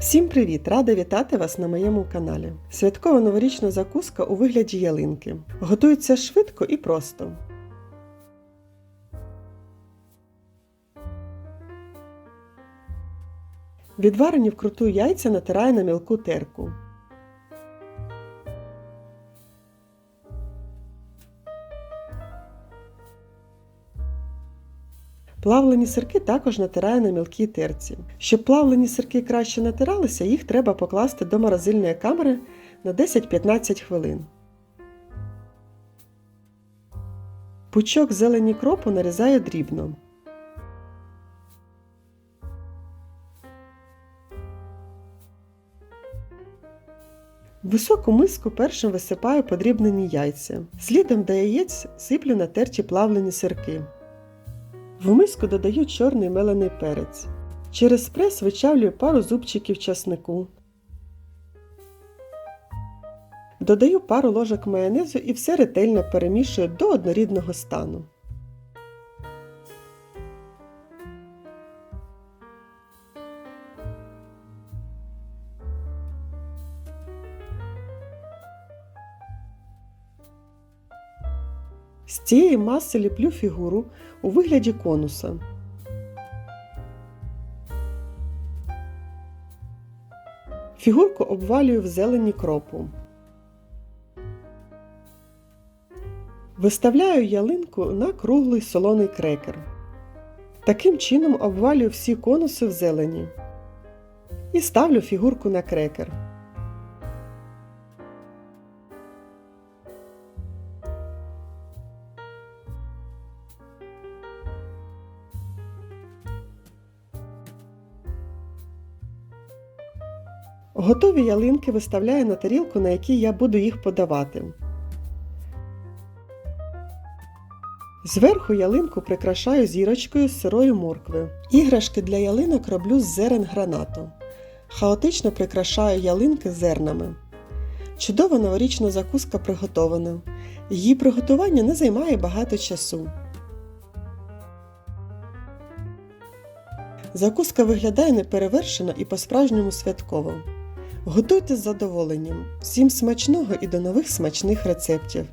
Всім привіт! Рада вітати вас на моєму каналі. Святкова новорічна закуска у вигляді ялинки. Готується швидко і просто. Відварені вкруту яйця натираю на мілку терку. Плавлені сирки також натираю на мілкій терці. Щоб плавлені сирки краще натиралися, їх треба покласти до морозильної камери на 10-15 хвилин. Пучок зелені кропу нарізаю дрібно. В високу миску першим висипаю подрібнені яйця. Слідом до яєць сиплю натерті плавлені сирки. В миску додаю чорний мелений перець. Через прес вичавлюю пару зубчиків часнику. Додаю пару ложок майонезу і все ретельно перемішую до однорідного стану. З цієї маси ліплю фігуру у вигляді конуса. Фігурку обвалюю в зелені кропу. Виставляю ялинку на круглий солоний крекер. Таким чином обвалюю всі конуси в зелені. І ставлю фігурку на крекер. Готові ялинки виставляю на тарілку, на якій я буду їх подавати. Зверху ялинку прикрашаю зірочкою з сирої моркви. Іграшки для ялинок роблю з зерен гранату. Хаотично прикрашаю ялинки зернами. Чудова новорічна закуска приготована. Її приготування не займає багато часу. Закуска виглядає неперевершено і по-справжньому святково. Готуйте з задоволенням. Всім смачного і до нових смачних рецептів!